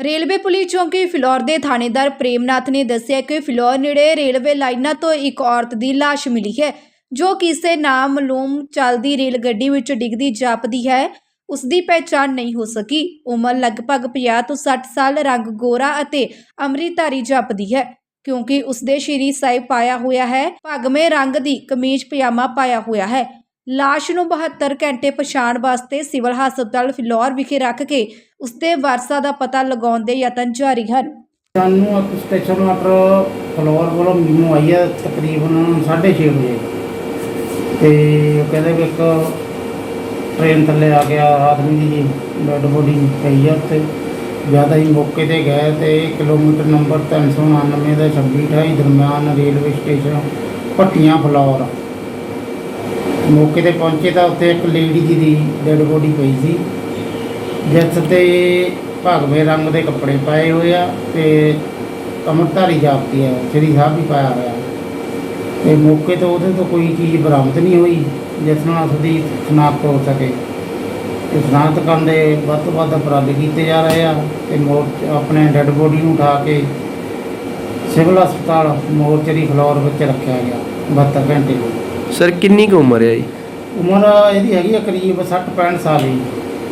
Railway police ਚੌਂਕੀ ਫਿਲੌਰ ਦੇ ਥਾਣੇਦਾਰ ਪ੍ਰੇਮਨਾਥ ਨੇ ਦੱਸਿਆ ਕਿ ਫਿਲੌਰ ਨੇੜੇ ਰੇਲਵੇ ਲਾਈਨਾਂ ਤੋਂ ਇੱਕ ਔਰਤ ਦੀ ਲਾਸ਼ ਮਿਲੀ ਹੈ, ਜੋ ਕਿਸੇ ਨਾਮਲੂਮ ਚੱਲਦੀ ਰੇਲ ਗੱਡੀ ਵਿੱਚ ਡਿੱਗਦੀ ਜਾਪਦੀ ਹੈ। ਉਸ ਦੀ ਪਹਿਚਾਣ ਨਹੀਂ ਹੋ ਸਕੀ। ਉਮਰ ਲਗਭਗ 50 ਤੋਂ 60 ਸਾਲ, ਰੰਗ ਗੋਰਾ ਅਤੇ ਅੰਮ੍ਰਿਤਧਾਰੀ ਜਾਪਦੀ ਹੈ, ਕਿਉਂਕਿ ਉਸ ਦੇ ਸ਼੍ਰੀ ਸਾਹਿਬ ਪਾਇਆ ਹੋਇਆ ਹੈ। ਭਗਵੇਂ ਰੰਗ ਦੀ ਕਮੀਜ਼, ਪਜਾਮਾ ਪਾਇਆ ਹੋਇਆ ਹੈ। ਲਾਸ਼ ਨੂੰ 72 ਘੰਟੇ ਪਛਾਣ ਵਾਸਤੇ ਸਿਵਲ ਹਸਪਤਾਲ ਫਿਲੌਰ ਵਿਖੇ ਰੱਖ ਕੇ ਉਸ ਦੇ ਦਾ ਪਤਾ ਲਗਾਉਣ ਦੇ ਯਤਨ ਜਾਰੀ ਹਨ। ਸਾਨੂੰ ਇੱਕ ਸਟੇਸ਼ਨ ਮਾਸਟਰ ਫਲੋਰ ਵੱਲੋਂ ਮੈਨੂੰ ਆਈ ਹੈ ਤਕਰੀਬਨ 6:30 ਵਜੇ। ਤੇ ਉਹ ਕਹਿੰਦੇ ਕਿ ਇੱਕ ਟ੍ਰੇਨ ਥੱਲੇ ਆ ਗਿਆ, ਆਦਮੀ ਦੀ ਡੈਡ ਬੋਡੀ ਪਈ ਆ ਉੱਤੇ। ਜ਼ਿਆਦਾ ਹੀ ਮੌਕੇ ਤੇ ਗਏ ਤੇ ਕਿਲੋਮੀਟਰ ਨੰਬਰ 399 ਦਾ 2628 ਦਰਮਿਆਨ ਰੇਲਵੇ ਸਟੇਸ਼ਨ ਭੱਟੀਆਂ ਫਲੋਰ। ਮੌਕੇ ਤੇ ਪਹੁੰਚੇ ਤਾਂ ਉੱਥੇ ਇੱਕ ਲੇਡੀ ਜੀ ਦੀ ਡੈਡ ਬੋਡੀ ਪਈ ਸੀ। ਜਿਸ ਤੇ ਭਗਵੇਂ ਰੰਗ ਦੇ ਕੱਪੜੇ ਪਾਏ ਹੋਏ ਆ ਤੇ ਅਮਰਧਾਰੀ ਜਾਪਦੀ ਹੈ ਸ੍ਰੀ ਸਾਹਿਬ ਵੀ ਪਾਇਆ ਹੋਇਆ। ਤੇ ਮੌਕੇ ਤੋਂ ਉਹਦੇ ਤੋਂ ਕੋਈ ਚੀਜ਼ ਬਰਾਮਦ ਨਹੀਂ ਹੋਈ, ਜਿਸ ਨਾਲ ਉਸਦੀ ਸ਼ਨਾਖਤ ਹੋ ਸਕੇ। ਤੇ ਸ਼ਨਾਖਤ ਕਰਨ ਦੇ ਵੱਧ ਤੋਂ ਵੱਧ ਉਪਰਾਲੇ ਕੀਤੇ ਜਾ ਰਹੇ ਆ ਤੇ ਮੋਰ ਆਪਣੇ ਡੈੱਡ ਬੋਡੀ ਨੂੰ ਉਠਾ ਕੇ ਸਿਵਲ ਹਸਪਤਾਲ ਮੋਰਚਰੀ ਫਲੋਰ ਵਿੱਚ ਰੱਖਿਆ ਗਿਆ 72 ਘੰਟੇ ਲਈ ਸਰ ਕਿੰਨੀ ਕੁ ਉਮਰ ਹੈ ਜੀ? ਉਮਰ ਇਹਦੀ ਹੈਗੀ ਆ ਕਰੀਬ 60 65 ਸਾਲ ਦੀ